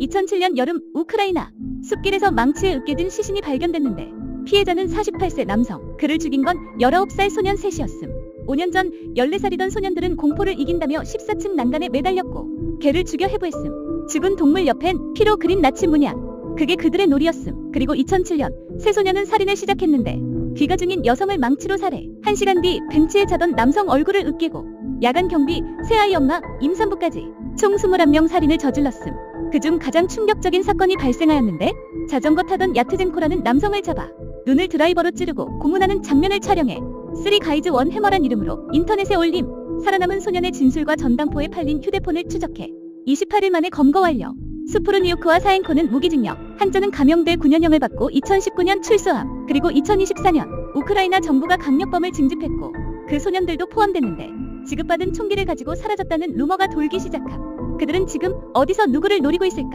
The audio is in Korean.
2007년 여름 우크라이나 숲길에서 망치에 으깨든 시신이 발견됐는데 피해자는 48세 남성, 그를 죽인 건 19살 소년 셋이었음. 5년 전 14살이던 소년들은 공포를 이긴다며 14층 난간에 매달렸고 개를 죽여 해부했음. 죽은 동물 옆엔 피로 그린 나치 문양. 그게 그들의 놀이였음. 그리고 2007년 새 소년은 살인을 시작했는데 귀가 중인 여성을 망치로 살해. 1시간 뒤 벤치에 자던 남성 얼굴을 으깨고 야간 경비, 새아이 엄마, 임산부까지 총 21명 살인을 저질렀음. 그중 가장 충격적인 사건이 발생하였는데 자전거 타던 야트젠코라는 남성을 잡아 눈을 드라이버로 찌르고 고문하는 장면을 촬영해 쓰리 가이즈 원 해머란 이름으로 인터넷에 올림 살아남은 소년의 진술과 전당포에 팔린 휴대폰을 추적해 28일 만에 검거 완료. 수프르니우크와 사행코는 무기징역 한자는 감형돼 9년형을 받고 2019년 출소함 그리고 2024년 우크라이나 정부가 강력범을 징집했고 그 소년들도 포함됐는데 지급받은 총기를 가지고 사라졌다는 루머가 돌기 시작함 그들은 지금 어디서 누구를 노리고 있을까